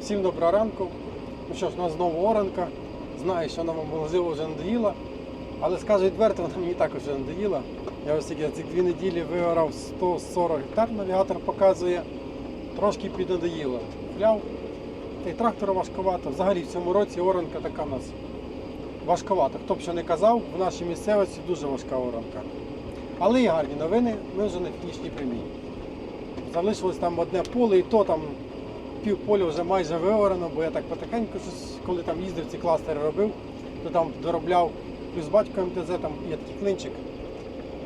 Всім доброго ранку. Ну що ж, у нас знову оранка. Знаю, що вона вам можливо вже надоїла. Але скажу відверто, вона мені також вже надоїла. Я ось тільки ці дві неділі виорав 140 гектар, навігатор показує. Трошки піднадоїло. Фляв. Та й трактора важковато. Взагалі в цьому році оранка така в нас важковата. Хто б що не казав, в нашій місцевості дуже важка оранка. Але є гарні новини, ми вже на фінішній прямій. Залишилось там одне поле, і то там пів поля вже майже виорано, бо я так потихеньку, щось, коли там їздив ці кластери робив, то там доробляв плюс батько МТЗ, там є такий клинчик.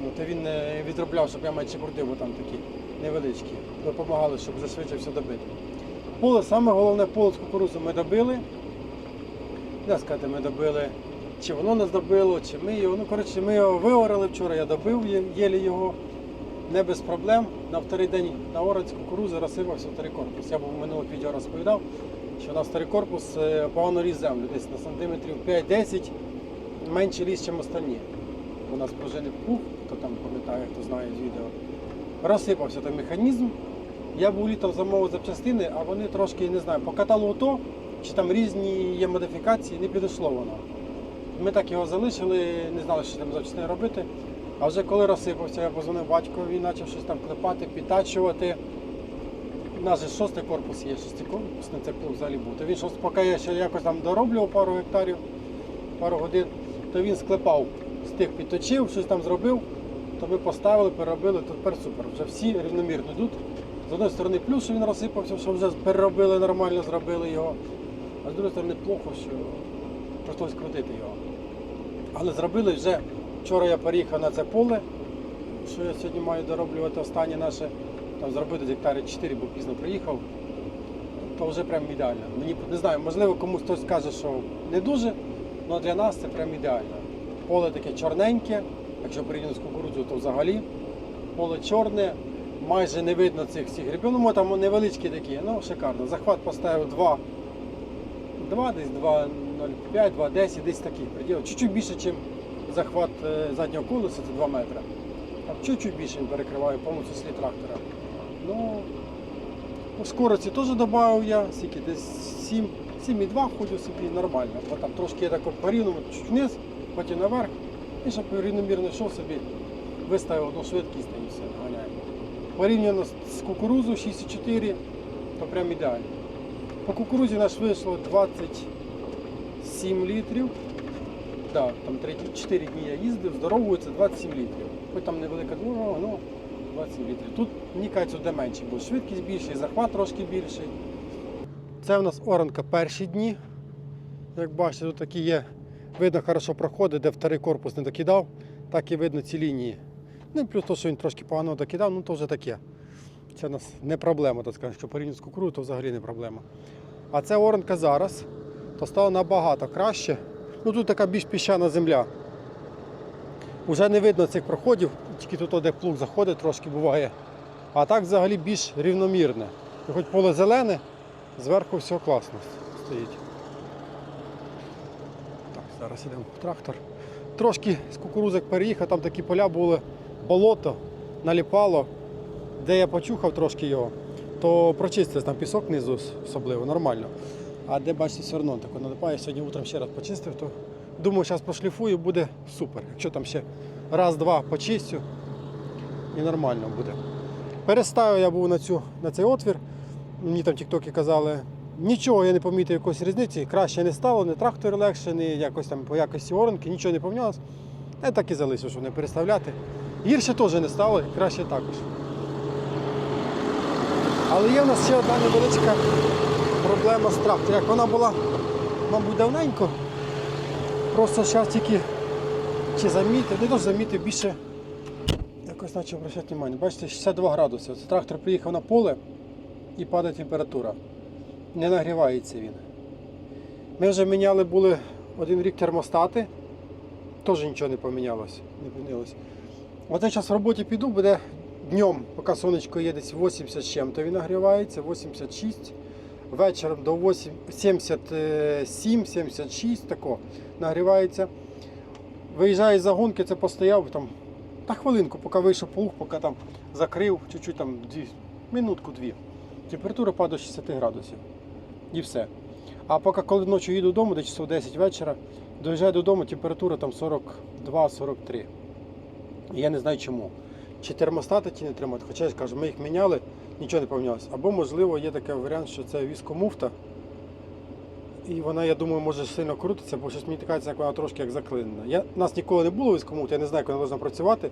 Ну, то він е, відробляв, щоб я менше крутив, бо там такі невеличкі. Допомагали, щоб вже все добити. Поле, саме головне поле з кукурудзу ми добили. Не сказати, ми добили, чи воно нас добило, чи ми його. Ну, коротше, ми його виорали вчора, я добив єлі його. Не без проблем. На вторий день на оранці кукурузи розсипався вторий корпус. Я був минулого відео розповідав, що на вторий корпус погано ріс землю, десь на сантиметрів 5-10 менше ліс, ніж остальні. У нас пружини пух, хто там пам'ятає, хто знає з відео. Розсипався той механізм. Я був літом замовив запчастини, а вони трошки, не знаю, по каталогу то, чи там різні є модифікації, не підійшло воно. Ми так його залишили, не знали, що там запчастини робити. А вже коли розсипався, я позвонив батькові, почав щось там клепати, підтачувати. У нас же шостий корпус є, шестикорпусний це плуг взагалі був. То він щось, поки я ще якось там дороблював пару гектарів, пару годин, то він склепав, з тих підточив, щось там зробив, то ми поставили, переробили, то тепер супер. Вже всі рівномірно йдуть. З однієї сторони плюс, що він розсипався, що вже переробили нормально, зробили його. А з іншої сторони плохо, що прийшлося крутити його. Але зробили вже. Вчора я переїхав на це поле, що я сьогодні маю дороблювати останнє наше, там зробити гектарі 4, бо пізно приїхав. То вже прям ідеально. Мені не знаю, можливо, комусь хтось скаже, що не дуже, але для нас це прям ідеально. Поле таке чорненьке, якщо порівняно з кукурудзою, то взагалі. Поле чорне, майже не видно цих всіх грибів. Ну, там невеличкі такі, ну шикарно. Захват поставив 2, 2 десь 2,05, 2,10, десь такий приділ. Чуть-чуть більше, ніж захват е, заднього колеса, це 2 метри. Чуть-чуть більше він перекриває повністю слід трактора. Ну, по скорості теж додав я, скільки десь 7, 7,2 ходжу собі нормально. Бо там трошки я так порівняно, чуть вниз, потім наверх. І щоб рівномірно йшов собі, виставив одну швидкість і все, ганяє. Порівняно з кукурузу 6,4, то прям ідеально. По кукурузі наш вийшло 27 літрів. Так, там 3, 4 дні я їздив, здоровою це 27 літрів. Хоч там невелика дорога, ну 27 літрів. Тут мені кажеться, де менше, бо швидкість більша, захват трошки більший. Це в нас оранка перші дні. Як бачите, тут такі є. Видно, хорошо проходить, де вторий корпус не докидав, так і видно ці лінії. Ну і плюс то, що він трошки погано докидав, ну то вже таке. Це у нас не проблема, так скажемо, що порівняно з кукурудзою, то взагалі не проблема. А це оранка зараз, то стало набагато краще. Ну тут така більш піщана земля. Уже не видно цих проходів, тільки тут, де плуг заходить, трошки буває. А так взагалі більш рівномірне. І хоч поле зелене, зверху все класно стоїть. Так, зараз йдемо в трактор. Трошки з кукурузок переїхав, там такі поля були, болото, наліпало. Де я почухав трошки його, то прочистився там пісок внизу особливо, нормально. А де бачите, все одно тако налипає. Сьогодні утром ще раз почистив, то думаю, зараз прошліфую, буде супер. Якщо там ще раз-два почистю і нормально буде. Переставив я був на, цю, на цей отвір. Мені там тіктоки казали, нічого я не помітив якоїсь різниці, краще не стало, не трактор легше, не якось там по якості оранки, нічого не помінялось. Я так і залишив, щоб не переставляти. Гірше теж не стало, краще також. Але є в нас ще одна невеличка проблема з трактором. Як вона була, мабуть, давненько. Просто зараз тільки чи замітив, не то замітив більше якось почав обращати увагу. Бачите, 62 градуси. Це трактор приїхав на поле і падає температура. Не нагрівається він. Ми вже міняли були один рік термостати, теж нічого не помінялось, не помінялось. От я зараз в роботі піду, буде днем, поки сонечко є десь 80 з чим, то він нагрівається, 86. Вечором до 77, 76 тако нагрівається. Виїжджає з загонки, це постояв там та хвилинку, поки вийшов плуг, поки там закрив, чуть-чуть там дві, минутку-дві. Температура падає до 60 градусів. І все. А поки коли ночі їду додому, десь часов 10 вечора, доїжджаю додому, температура там 42-43. І я не знаю чому. Чи термостати ті не тримати, хоча я кажу, ми їх міняли, нічого не помінялося. Або, можливо, є такий варіант, що це віскомуфта. І вона, я думаю, може сильно крутиться, бо щось мені така, як вона трошки як заклинена. Я, нас ніколи не було віскомуфти, я не знаю, як вона повинна працювати.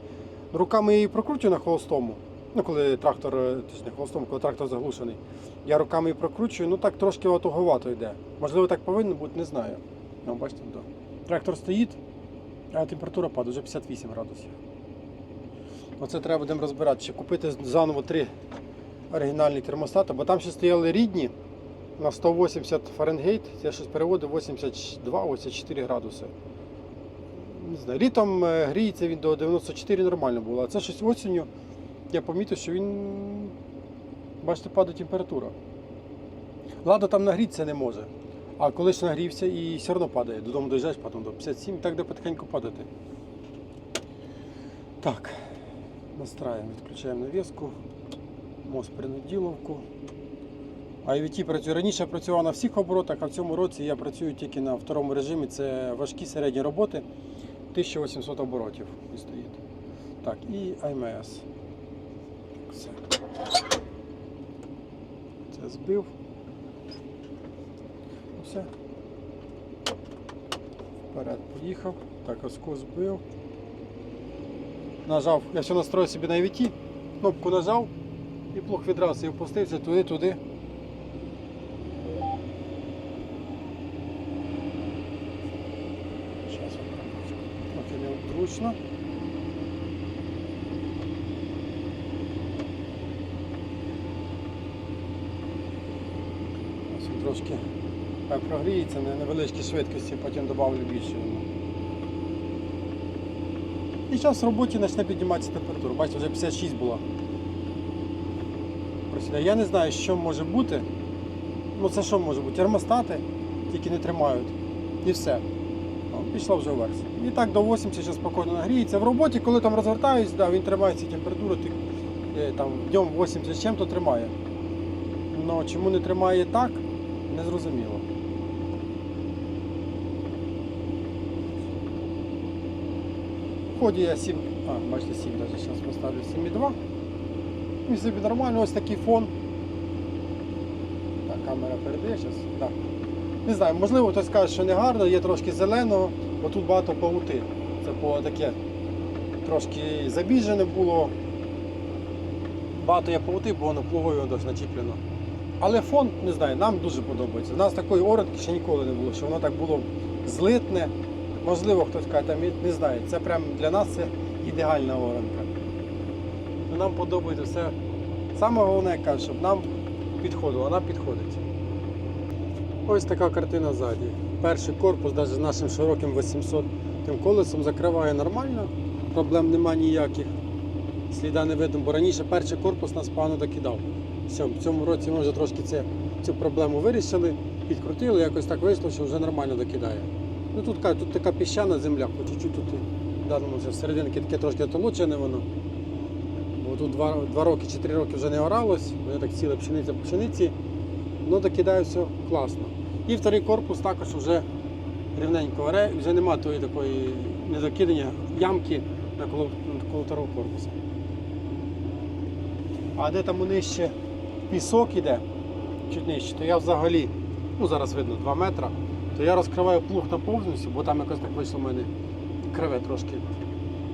Руками я її прокручую на холостому. Ну, коли трактор, е, точніше, холостому, коли трактор заглушений. Я руками її прокручую, ну так трошки отуговато йде. Можливо, так повинно бути, не знаю. Ну, бачите, да. Трактор стоїть, а температура падає вже 58 градусів. Оце треба будемо розбирати, чи купити заново три оригінальні термостати, бо там ще стояли рідні на 180 Фаренгейт, я щось переводив 82-84 градуси. Не знаю, літом е, гріється він до 94 нормально було, а це щось осінню. Я помітив, що він, бачите, падає температура. Ладно, там нагрітися не може. А коли ж нагрівся і все одно падає. Додому доїжджаєш, потім до 57, і так де потихеньку падати. Так, настраємо, відключаємо навіску, мост принуділовку. IVT працює раніше працював на всіх оборотах, а в цьому році я працюю тільки на второму режимі. Це важкі середні роботи, 1800 оборотів і стоїть. Так, і IMS. Все. Це збив. Все. Вперед поїхав. Так, оску збив. Нажав, я все настроїв собі на IVT, кнопку нажав і плуг відразу і опустився туди-туди. Трохи необдручно. Ось трошки прогріється на невеличкій швидкості, потім додавлю більше. І зараз в роботі почне підніматися температура. Бачите, вже 56 була. Просідає. Я не знаю, що може бути. Ну це що може бути? Термостати тільки не тримають. І все. О, пішла вже вверх. І так до 80 ще спокійно нагріється. В роботі, коли там розвертаюсь, да, він тримає ці температури, е, там днем 80 з чим-то тримає. Ну чому не тримає так, не зрозуміло. В ході я 7, а, бачите, 7 навіть зараз поставлю 7,2. І собі нормально, ось такий фон. Так, камера передає зараз. Так. Не знаю, можливо, хтось скаже, що не гарно, є трошки зеленого, бо тут багато павути. Це було таке трошки забіжене було. Багато є павути, бо воно плугою начіплено. Але фон, не знаю, нам дуже подобається. У нас такої оранки ще ніколи не було, що воно так було злитне. Можливо, хтось каже, там, не знаю, це прям для нас це ідеальна оранка. Ну, Нам подобається все. Саме головне, кажу, щоб нам підходило, вона підходить. Ось така картина ззаді. Перший корпус, навіть з нашим широким 800 тим колесом закриває нормально, проблем нема ніяких. Сліда не видно, бо раніше перший корпус нас погано докидав. Все, в цьому році ми вже трошки це, цю проблему вирішили, підкрутили, якось так вийшло, що вже нормально докидає. Ну тут тут така піщана земля, по чуть-чуть тут в даному вже всерединки таке трошки толочене воно. Бо тут два, два роки чи три роки вже не оралось, вони так ціла пшениця по пшениці, ну докидає все класно. І вторий корпус також вже рівненько оре, вже немає тої такої недокидання ямки на коло, коло второго корпусу. А де там нижче пісок іде, чуть нижче, то я взагалі, ну зараз видно 2 метри, то я розкриваю плуг на повністю, бо там якось так вийшло в мене криве трошки.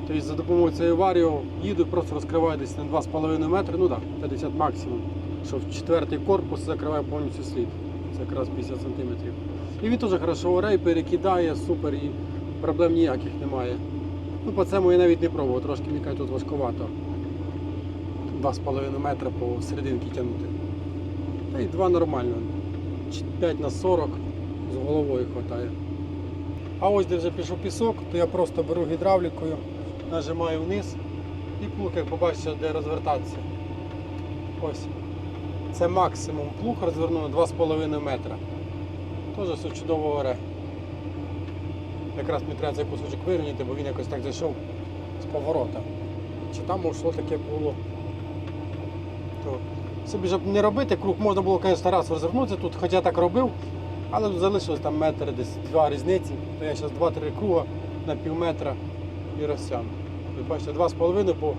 Тобто за допомогою цієї варіо їду, просто розкриваю десь на 2,5 метри, ну так, 50 максимум, що в четвертий корпус закриває повністю слід. Це якраз 50 см. І він теж хорошо орей, перекидає, супер, і проблем ніяких немає. Ну, по цьому я навіть не пробував, трошки мені кажуть, тут важкувато. 2,5 метра по серединки тягнути. Та й 2 нормально. 5 на 40 з головою вистачає. А ось де вже пішов пісок, то я просто беру гідравлікою, нажимаю вниз і плуг, як побачите, де розвертатися. Ось. Це максимум плуг розвернув на 2,5 метра. Теж все чудово оре. Якраз мені треба цей кусочок вирівняти, бо він якось так зайшов з поворота. Чи там йшло таке було, то Собі щоб не робити круг, можна було, звісно, раз розвернутися тут, хоча так робив, але залишилось там метр, десь два різниці. То я зараз два-три круга на пів метра і розтягну. Ви бачите, два з половиною, бо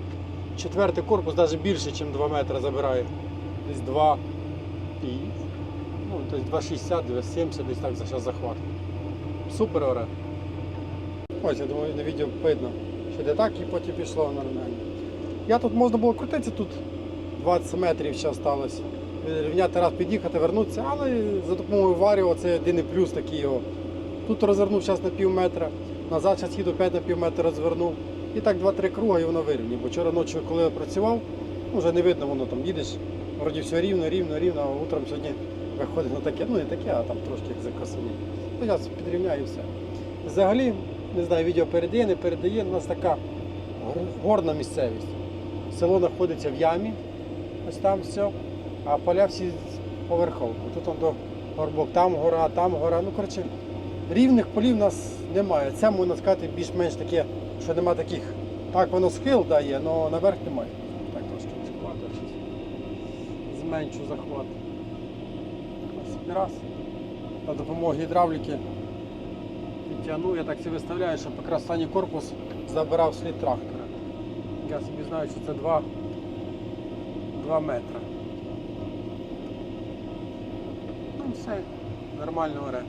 четвертий корпус навіть більше, ніж 2 метри забирає. Десь 2 і, ну, десь 2,60, 2,70, десь так за час захват. Супер оре. Ось, я думаю, на відео видно, що де так і потім пішло нормально. Я тут можна було крутитися, тут 20 метрів ще залишилось. Рівняти раз під'їхати, вернутися, але за допомогою варіо це єдиний плюс такий його. Тут розвернув зараз на пів метра, назад зараз їду 5 на пів метра розвернув. І так 2-3 круга і воно вирівні. Бо вчора ночі, коли я працював, ну, вже не видно, воно там їдеш, вроді все рівно, рівно, рівно, а утром сьогодні виходить на таке, ну не таке, а там трошки як закосані. Ну, я підрівняю все. Взагалі, не знаю, відео передає, не передає, у нас така горна місцевість. Село знаходиться в ямі, ось там все, а поля всі поверховку. Тут он до горбок, там гора, там гора. Ну, коротше, рівних полів у нас немає. Це можна сказати більш-менш таке, що нема таких. Так, воно схил дає, але наверх немає. Так трошки захвату. Зменшу захват. Ось раз. За допомогою гідравліки підтягнув, я так собі виставляю, щоб якраз останній корпус забирав слід трактора. Я собі знаю, що це 2, 2 метри. Ну все, нормально оре.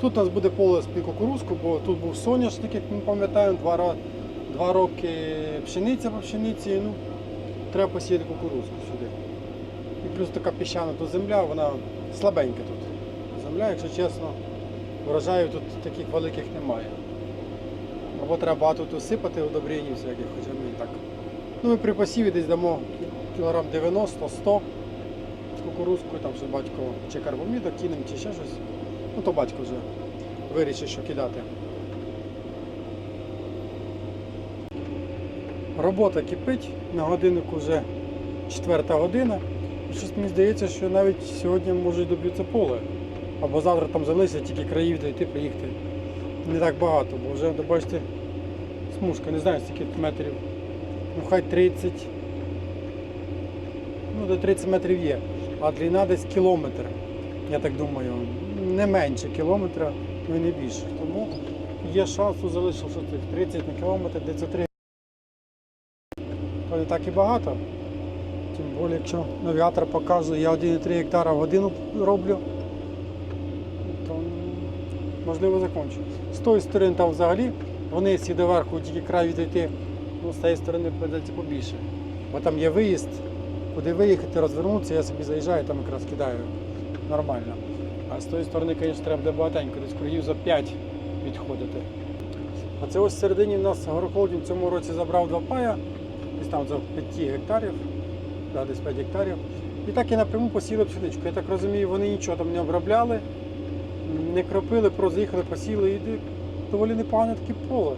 Тут у нас буде поле з під кукурузку, бо тут був соняшник, як ми пам'ятаємо, два, два роки пшениця по пшениці, ну, треба посіяти кукурузку сюди. І плюс така піщана тут земля, вона слабенька тут. Земля, якщо чесно, врожаїв тут таких великих немає. Або треба багато тут сипати удобрень всяких, хоча ми і так. Ну ми при посіві десь дамо кілограм 90-100 з кукурузкою, там що батько чи карбомідок кинемо, чи ще щось. Ну то батько вже вирішить, що кидати. Робота кипить, на годиннику вже четверта година. І щось мені здається, що навіть сьогодні може доб'ються поле. Або завтра там залишиться тільки країв дойти, приїхати. Не так багато, бо вже, бачите, смужка, не знаю скільки метрів. Ну хай 30. Ну, до 30 метрів є. А длина десь кілометр. Я так думаю, не менше кілометра, ну і не більше. Тому є шанс, цих 30 на кілометр, де це 3. То не так і багато. Тим більше, якщо навігатор показує, я 1,3 гектара в годину роблю, то можливо закінчу. З тої сторони там взагалі вони всі доверху тільки край відійти, ну, з цієї сторони прийдеться побільше. Бо там є виїзд, куди виїхати, розвернутися, я собі заїжджаю, там якраз кидаю нормально. А з тої сторони, звісно, треба багатенько, десь кругів за 5 відходити. А це ось в середині в нас агрохолдинг в цьому році забрав два пая, десь там за 5 гектарів, да, десь 5 гектарів. І так і напряму посіли пшеничку. Я так розумію, вони нічого там не обробляли, не кропили, просто заїхали, посіли і доволі непогане таке поле.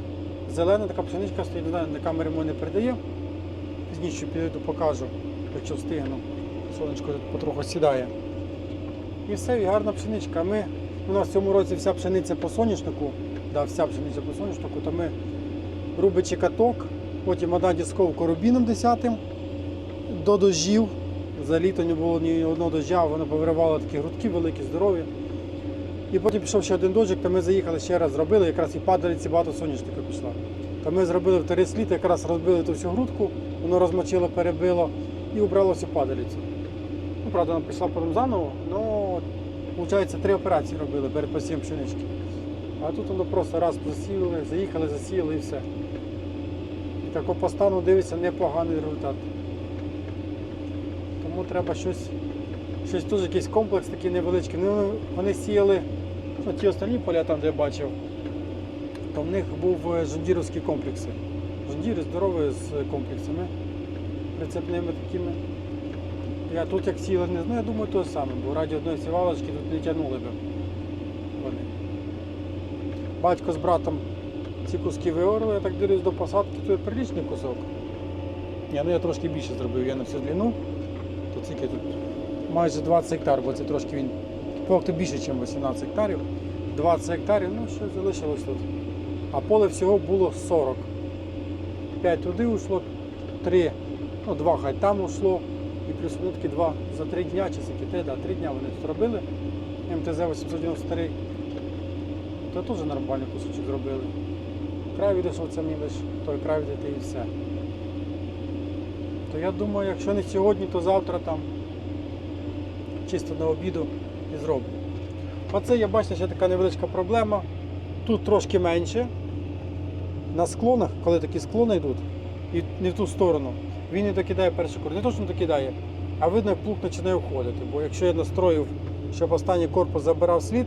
Зелена така пшеничка стоїть, не знаю, на камері мене не передає. Пізніше підійду покажу, якщо встигну. Сонечко тут потроху сідає. І все, і гарна пшеничка. Ми, у нас в цьому році вся пшениця по соняшнику, да, вся пшениця по соняшнику, то ми рубичі каток, потім одна дісковка рубіном 10 до дождів. За літо не було ні одного дождя, воно повиривало такі грудки великі, здорові. І потім пішов ще один дощик, то ми заїхали ще раз зробили, якраз і падалиці багато соняшника пішла. То ми зробили в три слід, якраз розбили ту всю грудку, воно розмочило, перебило і убрало всю падалицю. Ну, правда, вона пішла потім заново, але виходить, три операції робили перед посівом пшенички. А тут воно просто раз засіяли, заїхали, засіяли і все. І тако по стану дивиться непоганий результат. Тому треба щось, щось теж якийсь комплекс такий невеличкий. Ну, вони сіяли ну, ті останні поля, там де я бачив, то в них був е, жондіровські комплекси. Жондіри здорові з комплексами прицепними такими. Я тут як сіли, не знаю, я думаю, то саме, бо раді одної сівалочки тут не тягнули б вони. Батько з братом ці куски виорли, я так дивлюсь до посадки, то є приличний кусок. Ні, ну я трошки більше зробив, я на всю длину, то тільки тут майже 20 гектар, бо це трошки він то більше, ніж 18 гектарів. 20 гектарів, ну що залишилось тут. А поле всього було 40. 5 туди ушло, 3, ну 2 хай там ушло. І плюс такі два за три дня чи скільки, да, три дня вони тут робили. МТЗ 893. То теж нормальний кусочок зробили. Край відійшов це мені той край відійти і все. То я думаю, якщо не сьогодні, то завтра там чисто на обіду і зроблю. Оце я бачите, ще така невеличка проблема. Тут трошки менше. На склонах, коли такі склони йдуть, і не в ту сторону, він не докидає перший корпус. Не то, що не докидає, а видно, як плуг починає входити. Бо якщо я настроїв, щоб останній корпус забирав слід,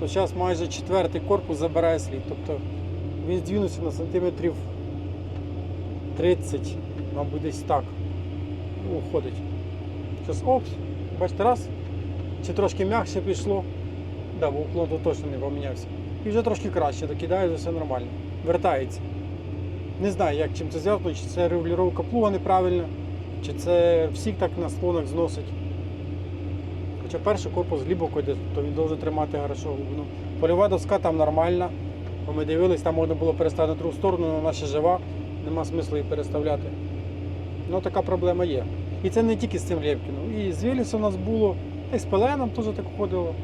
то зараз майже четвертий корпус забирає слід. Тобто він здвинувся на сантиметрів 30, мабуть, десь так. Ну, уходить. Зараз опс, бачите, раз, чи трошки м'якше пішло. Да, бо уклон тут точно не помінявся. І вже трошки краще, докидає, все нормально. Вертається. Не знаю, як чим це зв'язано, чи це регулювання плуга неправильна, чи це всіх так на склонах зносить. Хоча перший корпус глибоко йде, то він дуже тримати хорошо глибину. Польова доска там нормальна. Бо ми дивились, там можна було переставити на другу сторону, але вона ще жива, нема смислу її переставляти. Ну така проблема є. І це не тільки з цим Лєвкіном. І з Вілісом у нас було, і з Пеленом теж так ходило.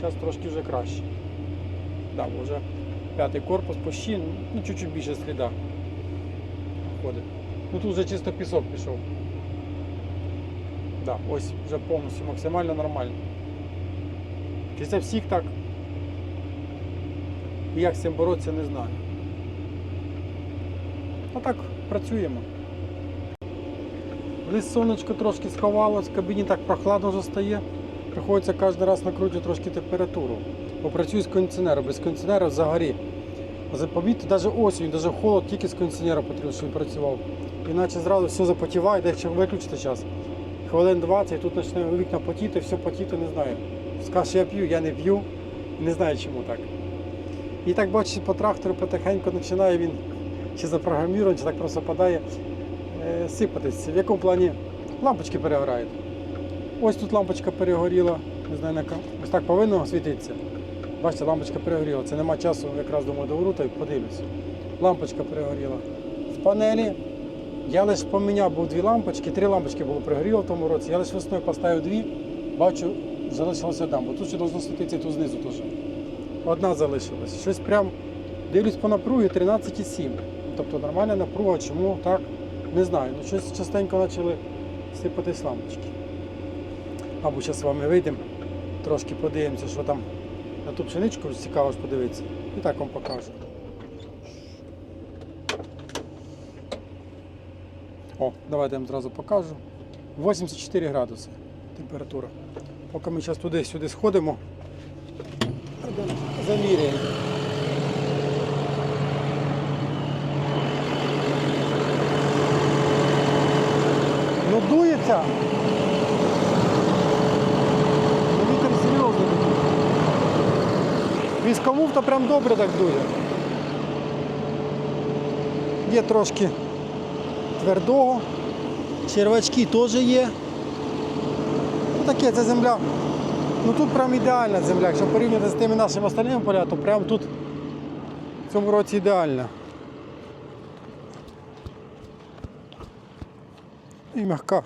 Зараз трошки вже краще. Да, вже п'ятий корпус почти, ну чуть-чуть більше сліда ходить. Ну тут вже чисто пісок пішов. Да, ось вже повністю максимально нормально. Чи це всіх так? І як з цим боротися, не знаю. А так, працюємо. Десь сонечко трошки сховалось, в кабіні так прохладно вже стає. Приходиться кожен раз накручувати трошки температуру. Бо працюю з кондиціонером, без кондиціонера взагалі. За- навіть осінь, навіть холод, тільки з кондиціонера потрібно, щоб він працював. Іначе зразу все запотіває, та якщо виключити час. Хвилин 20, тут почне вікна потіти, все потіти, не знаю. Скаже, що я п'ю, я не п'ю, не знаю чому так. І так бачите, по трактору потихеньку починає він чи запрограмірований, чи так просто падає е, сипатись. В якому плані лампочки перегорають. Ось тут лампочка перегоріла, не знаю, на ось так повинно світитися. Бачите, лампочка перегоріла. Це нема часу, якраз думаю, до врута і подивлюся. Лампочка перегоріла. В панелі я лише поміняв був дві лампочки, три лампочки було перегоріло в тому році. Я лише весною поставив дві, бачу, залишилося одна, бо тут ще должно світитися і тут знизу теж. Одна залишилась. Щось прям дивлюсь по напругі 13,7. Тобто нормальна напруга, чому так? Не знаю. Ну щось частенько почали сипатись лампочки. Або зараз з вами вийдемо, трошки подивимося, що там на ту пшеничку цікаво ж подивитися. І так вам покажу. О, давайте я вам зразу покажу. 84 градуси температура. Поки ми зараз туди-сюди сходимо, заміряємо. Ну дується. Ну, Вітер серйозний такий. Військову то прям добре так дує. Є трошки твердого. Червачки теж є. Ну таке, це земля. Ну тут прям ідеальна земля. Якщо порівняти з тими нашими остальними поля, то прям тут в цьому році ідеальна. І м'яка.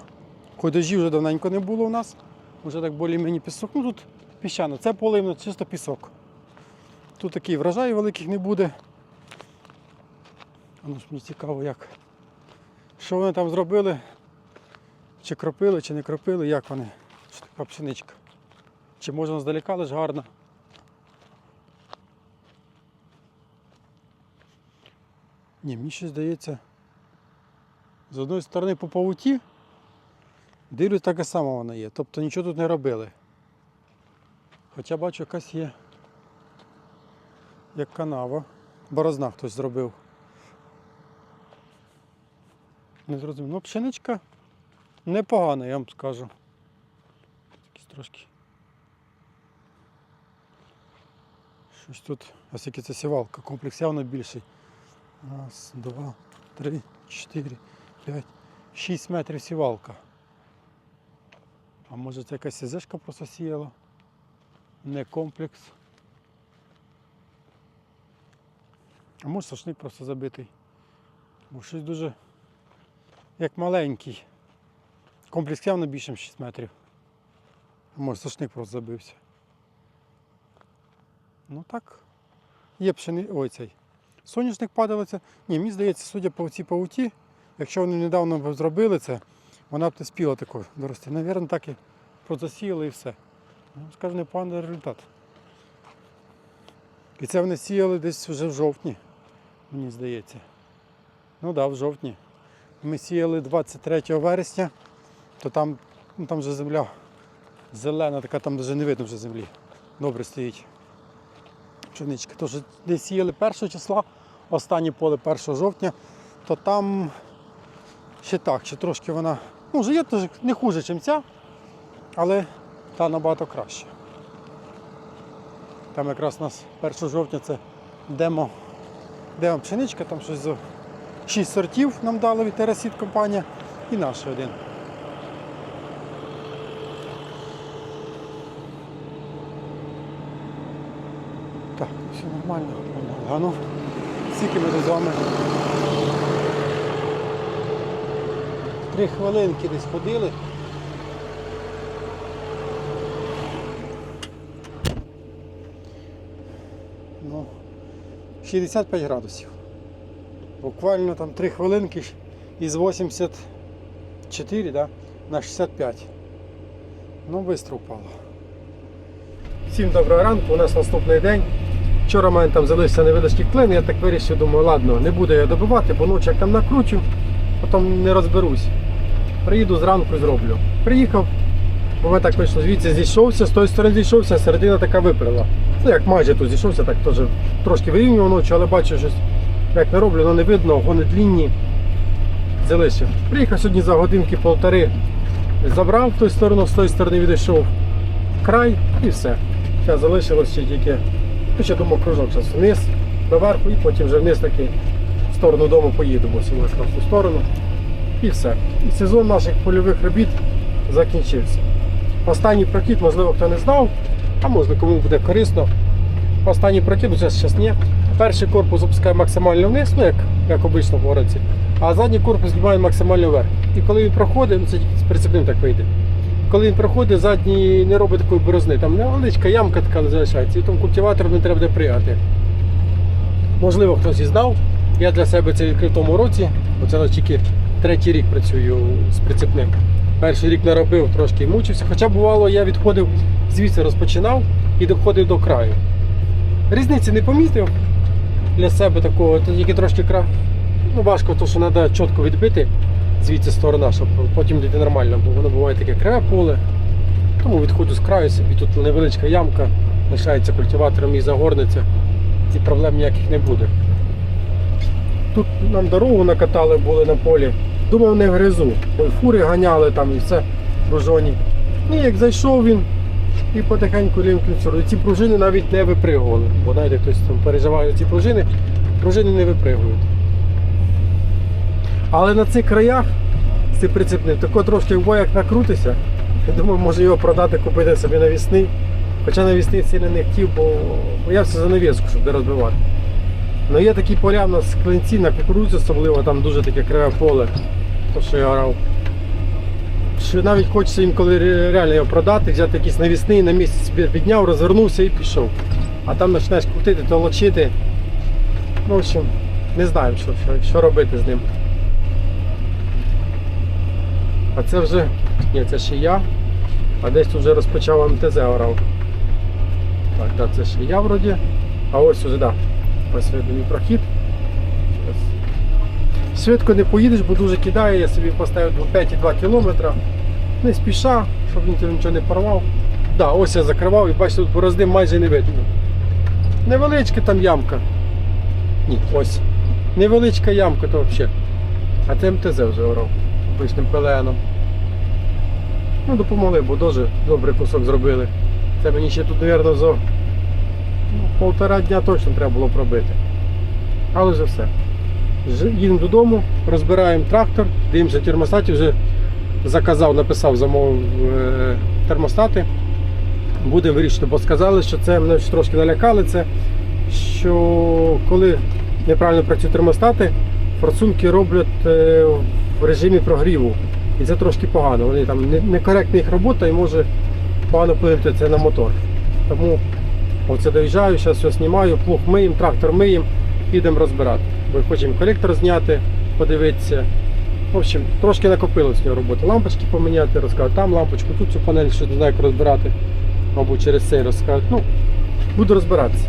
Хоч дождів вже давненько не було у нас. Вже так більш-мені пісок. Ну тут піщано. Це поле чисто пісок. Тут такий врожай великих не буде. А ну ж мені цікаво, як. Що вони там зробили? Чи кропили, чи не кропили, як вони? Що така пшеничка? Чи можна здалека лиш гарно? Ні, мені ще здається. З одної сторони по павуті, дивлюсь, таке саме воно є. Тобто нічого тут не робили. Хоча бачу, якась є як канава. Борозна хтось зробив. Не зрозумів. Ну, пшеничка непогана, я вам скажу. Якісь трошки. Щось тут, ось яке це сівалка, комплекс явно більший. Раз, два, три, чотири, п'ять, шість метрів сівалка. А може це якась СЗшка просто сіяла? Не комплекс. А може сошник просто забитий. Бо щось дуже як маленький. Комплекс явно більше, ніж 6 метрів. А Може, сошник просто забився. Ну так. Є пшени... Ой, цей. Соняшник падалиця. Ні, мені здається, судя по цій пауті, якщо вони недавно зробили це, вона б не спіла такою дорости. Навірно, так і просто сіяли і все. Ну, скажу, непоганий результат. І це вони сіяли десь вже в жовтні, мені здається. Ну так, да, в жовтні. Ми сіяли 23 вересня, то там, ну, там вже земля зелена, така там вже не видно вже землі. Добре стоїть. Пшеничка. Тож десь сіяли 1 числа, останнє поле 1 жовтня, то там ще так, ще трошки вона. Ну, вже є не хуже, ніж ця, але та набагато краще. Там якраз у нас 1 жовтня це демо, демо пшеничка, там щось за 6 сортів нам дали від Терасіт компанія і наш один. Так, все нормально. А ну, скільки ми з вами? Три хвилинки десь ходили. Ну, 65 градусів. Буквально там 3 хвилинки із 84 да, на 65. Ну, швидко впало. Всім доброго ранку, у нас наступний день. Вчора в мене там залишився невеличкий клин, я так вирішив, думаю, ладно, не буду я добивати, бо ночі як там накручу, потім не розберусь. Приїду зранку і зроблю. Приїхав, бо ми так вийшло, звідси зійшовся, з тої сторони зійшовся, середина така виприла. Ну як майже тут зійшовся, так теж трошки вирівнював ночі, але бачу щось, як не роблю, ну не видно, гони длінні. Залишив. Приїхав сьогодні за годинки полтори, забрав в ту сторону, з тої сторони відійшов край і все. Зараз залишилось ще тільки, ну ще думав кружок зараз вниз, доверху і потім вже вниз таки в сторону дому сьогодні в ту сторону. І все. І сезон наших польових робіт закінчився. Останній прокид, можливо, хто не знав, а може кому буде корисно. Останній прокид, зараз ні. Перший корпус опускає максимально вниз, ну як, як обично в городі, а задній корпус знімає максимально вверх. І коли він проходить, ну це з прицепним так вийде. Коли він проходить, задній не робить такої борозни. Там невеличка ямка така залишається, і тому культиватором не треба буде пригати. Можливо, хтось і знав. Я для себе це відкрив в тому році, оце ось тільки третій рік працюю з прицепним. Перший рік не робив, трошки мучився. Хоча бувало, я відходив звідси розпочинав і доходив до краю. Різниці не помітив для себе такого, тільки трошки кра. Ну, важко, то що треба чітко відбити звідси сторона, щоб потім йти нормально, бо воно буває таке криве поле. Тому відходжу з краю собі, тут невеличка ямка, лишається культиватором і загорнеться, і проблем ніяких не буде. Тут нам дорогу накатали були на полі. Думав, не гризу, фури ганяли там і все пружоні. Ну, як зайшов він і потихеньку лімкнувся. Ці пружини навіть не випригували. Бо знаєте, хтось там переживає ці пружини, пружини не випригують. Але на цих краях з цим прицепним тако трошки в боях накрутися. Я думаю, може його продати, купити собі навісний. Хоча навісний сильно не хотів, бо боявся за навіску, щоб не розбивати. Ну є такі поля в нас клинці на кукурудзі, особливо там дуже таке криве поле, то що я грав. Що навіть хочеться інколи ре- реально його продати, взяти якийсь навісний, на собі підняв, розвернувся і пішов. А там почнеш крутити, толочити. Ну, в общем, не знаю, що, що, що робити з ним. А це вже. Ні, це ще я. А десь вже розпочав МТЗ орав. Так, да, це ще я вроді. А ось уже, да. Ось видно мій прохід. Швидко не поїдеш, бо дуже кидає, я собі поставив 5,2 км. Не спіша, щоб він нічого не порвав. Да, ось я закривав і бачите, тут борозди майже не видно. Невеличка там ямка. Ні, ось. Невеличка ямка, то взагалі. А це МТЗ вже орав обичним пеленом. Ну, допомогли, бо дуже добрий кусок зробили. Це мені ще тут, мабуть, за ну, полтора дня точно треба було пробити. Але вже все. Їдемо додому, розбираємо трактор, дивимося термостаті, вже заказав, написав, замовив е, термостати. Будемо вирішити, бо сказали, що це мене трошки налякали це, що коли неправильно працюють термостати, форсунки роблять е, в режимі прогріву. І це трошки погано. Вони там некоректна їх робота і може погано вплинути це на мотор. Тому оце доїжджаю, зараз все знімаю, плуг миємо, трактор миємо, підемо розбирати. Бо хочемо колектор зняти, подивитися. В общем, трошки накопилось в нього роботи. Лампочки поміняти, розказати, там лампочку, тут цю панель, що не знаю, як розбирати. Мабуть, через цей розказати. Ну, буду розбиратися.